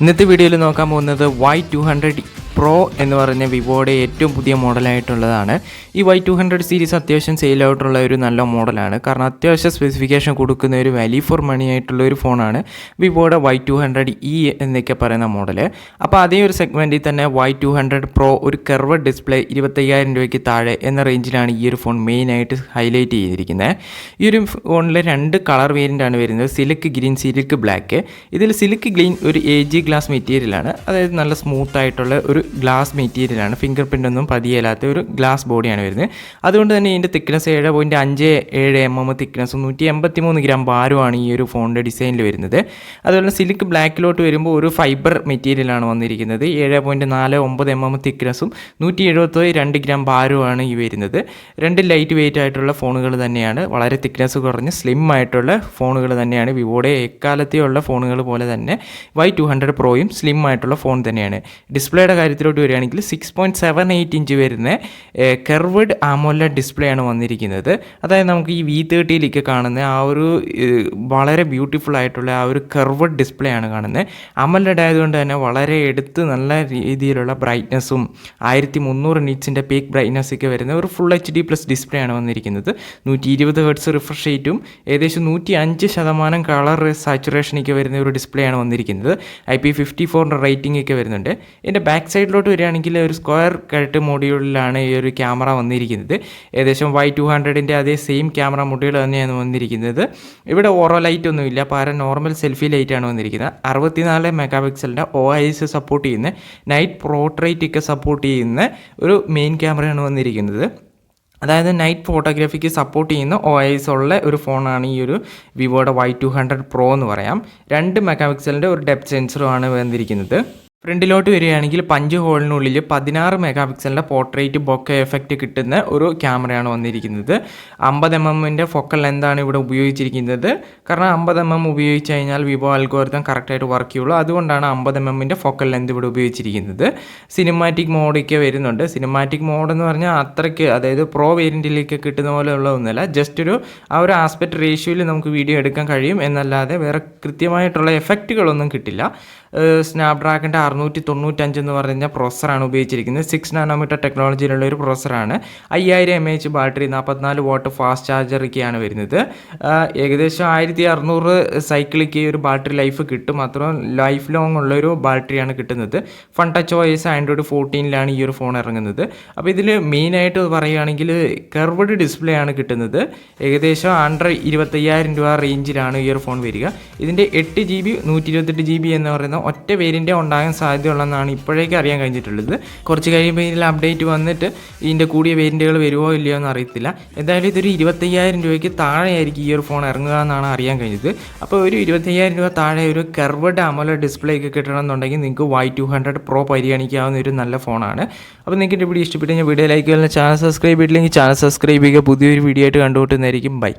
ഇന്നത്തെ വീഡിയോയിൽ നോക്കാൻ പോകുന്നത് വൈ ടു ഹൺഡ്രഡ് പ്രോ എന്ന് പറഞ്ഞ വിവോയുടെ ഏറ്റവും പുതിയ മോഡലായിട്ടുള്ളതാണ്. ഈ വൈ ടു ഹൺഡ്രഡ് സീരീസ് അത്യാവശ്യം സെയിൽ ആയിട്ടുള്ള ഒരു നല്ല മോഡലാണ്. കാരണം അത്യാവശ്യം സ്പെസിഫിക്കേഷൻ കൊടുക്കുന്ന ഒരു വാല്യൂ ഫോർ മണി ആയിട്ടുള്ള ഒരു ഫോണാണ് വിവോയുടെ വൈ ടു ഹൺഡ്രഡ് ഇ എന്നൊക്കെ പറയുന്ന മോഡൽ അപ്പോൾ അതേ ഒരു സെഗ്മെന്റിൽ തന്നെ വൈ ടു ഹൺഡ്രഡ് പ്രോ ഒരു കെർവ് ഡിസ്പ്ലേ ഇരുപത്തയ്യായിരം രൂപയ്ക്ക് താഴെ എന്ന റേഞ്ചിലാണ് ഈ ഒരു ഫോൺ മെയിനായിട്ട് ഹൈലൈറ്റ് ചെയ്തിരിക്കുന്നത് ഈ ഒരു ഫോണിൽ രണ്ട് കളർ വേരിയന്റ് ആണ് വരുന്നത്. സിലിക്ക് ഗ്രീൻ സിലിക്ക് ബ്ലാക്ക് ഇതിൽ സിലിക്ക് ഗ്രീൻ ഒരു എ ജി ഗ്ലാസ് മെറ്റീരിയലാണ് അതായത് നല്ല സ്മൂത്ത് ആയിട്ടുള്ള ഒരു ഗ്ലാസ് മെറ്റീരിയലാണ് ഫിംഗർ പ്രിന്റ് ഒന്നും പതിയല്ലാത്ത ഒരു ഗ്ലാസ് ബോഡിയാണ് വരുന്നത്. അതുകൊണ്ട് തന്നെ ഇതിന്റെ തിക്നെസ് ഏഴ് പോയിന്റ് അഞ്ച് ഏഴ് എം എം തിക്നെസ്സും നൂറ്റി എൺപത്തി മൂന്ന് ഗ്രാം ഭാരമാണ് ഈ ഒരു ഫോണിന്റെ ഡിസൈനിൽ വരുന്നത്. അതുപോലെ സിൽക്ക് ബ്ലാക്കിലോട്ട് വരുമ്പോൾ ഒരു ഫൈബർ മെറ്റീരിയലാണ് വന്നിരിക്കുന്നത്. ഏഴ് പോയിന്റ് നാല് ഒമ്പത് എം എം തിക്നെസ്സും നൂറ്റി എഴുപത്തി രണ്ട് ഗ്രാം ഭാരമാണ് ഈ വരുന്നത്. രണ്ട് ലൈറ്റ് വെയിറ്റ് ആയിട്ടുള്ള ഫോണുകൾ തന്നെയാണ്. വളരെ തിക്നെസ് കുറഞ്ഞ് സ്ലിം ആയിട്ടുള്ള ഫോണുകൾ തന്നെയാണ്. വിവോയുടെ എക്കാലത്തെയുള്ള ഫോണുകൾ പോലെ തന്നെ വൈ ടു ഹൺഡ്രഡ് പ്രോയും സ്ലിം ആയിട്ടുള്ള ഫോൺ തന്നെയാണ്. ഡിസ്പ്ലേയുടെ കാര്യത്തിലോട്ട് വരികയാണെങ്കിൽ six point seven eight inch വരുന്ന കെർവഡ് ആമോല ഡിസ്പ്ലേ ആണ് വന്നിരിക്കുന്നത്. അതായത് നമുക്ക് ഈ വി തേർട്ടിയിലേക്ക് കാണുന്ന ആ ഒരു വളരെ ബ്യൂട്ടിഫുൾ ആയിട്ടുള്ള ആ ഒരു കെർവഡ് ഡിസ്പ്ലേ ആണ് കാണുന്നത്. അമലഡ് ആയതുകൊണ്ട് തന്നെ വളരെ എടുത്ത് നല്ല രീതിയിലുള്ള ബ്രൈറ്റ്നസ്സും ആയിരത്തി മുന്നൂറ് നിറ്റ്സിന്റെ പീക്ക് ബ്രൈറ്റ്നസ് ഒക്കെ വരുന്ന ഒരു full H D plus display ആണ് വന്നിരിക്കുന്നത്. നൂറ്റി ഇരുപത് ഹെർട്സ് റിഫ്രഷ് റേറ്റും ഏകദേശം നൂറ്റി അഞ്ച് ശതമാനം കളർ സാച്ചുറേഷനൊക്കെ വരുന്ന ഒരു ഡിസ്പ്ലേ ആണ് വന്നിരിക്കുന്നത്. ഐ പി ഫിഫ്റ്റി ഫോറിന്റെ റേറ്റിംഗ് ഒക്കെ വരുന്നുണ്ട്. ഇതിന്റെ ബാക്ക് സൈഡിലോട്ട് വരികയാണെങ്കിൽ ഒരു സ്ക്വയർ കട്ട് മോഡ്യൂളിലാണ് ഈ ഒരു ക്യാമറ വന്നിരിക്കുന്നത്. ഏകദേശം വൈ ടു ഹൺഡ്രഡിന്റെ അതേ സെയിം ക്യാമറ മോഡ്യൂൾ തന്നെയാണ് വന്നിരിക്കുന്നത്. ഇവിടെ ഓറോ ലൈറ്റ് ഒന്നുമില്ല. പാര നോർമൽ സെൽഫി ലൈറ്റാണ് വന്നിരിക്കുന്നത്. അറുപത്തിനാല് മെഗാ പിക്സലിന്റെ ഒ ഐസ് സപ്പോർട്ട് ചെയ്യുന്ന നൈറ്റ് പ്രോട്രേറ്റ് ഒക്കെ സപ്പോർട്ട് ചെയ്യുന്ന ഒരു മെയിൻ ക്യാമറയാണ് വന്നിരിക്കുന്നത്. അതായത് നൈറ്റ് ഫോട്ടോഗ്രാഫിക്ക് സപ്പോർട്ട് ചെയ്യുന്ന ഒ ഐസ് ഉള്ള ഒരു ഫോണാണ് ഈ ഒരു വിവോയുടെ വൈ ടു ഹൺഡ്രഡ് പ്രോ എന്ന് പറയാം. രണ്ട് മെഗാ പിക്സലിന്റെ ഒരു ഡെപ്ത് സെൻസറുമാണ് വന്നിരിക്കുന്നത്. ഫ്രണ്ടിലോട്ട് വരികയാണെങ്കിൽ പഞ്ച് ഹോളിനുള്ളിൽ പതിനാറ് മെഗാ പിക്സലിന്റെ പോർട്രേറ്റ് ബൊക്കെ എഫക്റ്റ് കിട്ടുന്ന ഒരു ക്യാമറയാണ് വന്നിരിക്കുന്നത്. അമ്പത് എം എമ്മിന്റെ ഫോക്കൽ ലെന്താണ് ഇവിടെ ഉപയോഗിച്ചിരിക്കുന്നത്. കാരണം അമ്പത് എം എം ഉപയോഗിച്ച് കഴിഞ്ഞാൽ വിവോ അൽഗോരിതം കറക്റ്റായിട്ട് വർക്ക് ചെയ്യുള്ളൂ. അതുകൊണ്ടാണ് അമ്പത് എം എമ്മിന്റെ ഫോക്കൽ ലെന്ത് ഇവിടെ ഉപയോഗിച്ചിരിക്കുന്നത്. സിനിമാറ്റിക് മോഡൊക്കെ വരുന്നുണ്ട്. സിനിമാറ്റിക് മോഡ് എന്ന് പറഞ്ഞാൽ അത്രയ്ക്ക് അതായത് പ്രോ വേരിയന്റിലേക്ക് കിട്ടുന്ന പോലെയുള്ള ഒന്നുമല്ല. ജസ്റ്റ് ഒരു ആ ഒരു ആസ്പെക്ട് റേഷ്യോയിൽ നമുക്ക് വീഡിയോ എടുക്കാൻ കഴിയും. എന്നല്ലാതെ വേറെ കൃത്യമായിട്ടുള്ള എഫക്റ്റുകളൊന്നും കിട്ടില്ല. സ്നാപ്ഡ്രാഗന്റെ അറുന്നൂറ്റി തൊണ്ണൂറ്റഞ്ച് എന്ന് പറഞ്ഞ പ്രോസറാണ് ഉപയോഗിച്ചിരിക്കുന്നത്. സിക്സ് നാനോമീറ്റർ ടെക്നോളജിയിലുള്ള ഒരു പ്രോസറാണ് അയ്യായിരം എം എച്ച് ബാറ്ററി നാൽപ്പത്തിനാല് വാട്ട് ഫാസ്റ്റ് ചാർജറൊക്കെയാണ് വരുന്നത്. ഏകദേശം ആയിരത്തി അറുന്നൂറ് സൈക്കിളിക്ക് ഒരു ബാറ്ററി ലൈഫ് കിട്ടും. മാത്രം ലൈഫ് ലോങ് ഉള്ളൊരു ബാറ്ററിയാണ് കിട്ടുന്നത്. ഫൺ ടച്ച് ഓയസ് ആൻഡ്രോയിഡ് ഫോർട്ടീനിലാണ് ഈ ഒരു ഫോൺ ഇറങ്ങുന്നത്. അപ്പോൾ ഇതിൽ മെയിനായിട്ട് പറയുകയാണെങ്കിൽ കർവഡ് ഡിസ്പ്ലേ ആണ് കിട്ടുന്നത്. ഏകദേശം അണ്ടർ ഇരുപത്തയ്യായിരം രൂപ റേഞ്ചിലാണ് ഈ ഒരു ഫോൺ വരിക. ഇതിന്റെ എട്ട് ജി ബി നൂറ്റി ഇരുപത്തെട്ട് ജി ബി എന്ന് പറയുന്ന ഒറ്റ വേരിയന്റ് ഉണ്ടാകാൻ സാധ്യതയുള്ളതെന്നാണ് ഇപ്പോഴേക്ക് അറിയാൻ കഴിഞ്ഞിട്ടുള്ളത്. കുറച്ച് കഴിയുമ്പോൾ ഇതിൽ അപ്ഡേറ്റ് വന്നിട്ട് ഇതിന്റെ കൂടിയ വേരിയന്റുകൾ വരുമോ ഇല്ലയോ എന്ന് അറിയത്തില്ല. എന്തായാലും ഇതൊരു ഇരുപത്തയ്യായിരം രൂപയ്ക്ക് താഴെയായിരിക്കും ഈ ഒരു ഫോൺ ഇറങ്ങുക എന്നാണ് അറിയാൻ കഴിഞ്ഞത്. അപ്പോൾ ഒരു ഇരുപത്തയ്യായിരം രൂപ താഴെ ഒരു കർവഡ് അമല ഡിസ്പ്ലേ ഒക്കെ കിട്ടണമെന്നുണ്ടെങ്കിൽ നിങ്ങൾക്ക് വൈ ടു ഹൺഡ്രഡ് പ്രോ പരിഗണിക്കാവുന്ന ഒരു നല്ല ഫോണാണ് അപ്പോൾ നിങ്ങൾക്ക് ഇവിടെ ഇഷ്ടപ്പെട്ടു കഴിഞ്ഞാൽ വീഡിയോ ലൈക്ക് ചെയ്യുന്ന ചാനൽ സബ്സ്ക്രൈബ് ചെയ്തില്ലെങ്കിൽ ചാനൽ സബ്സ്ക്രൈബ് ചെയ്യുക. പുതിയൊരു വീഡിയോ ആയിട്ട് കണ്ടുകൊട്ടുന്നതായിരിക്കും ബൈ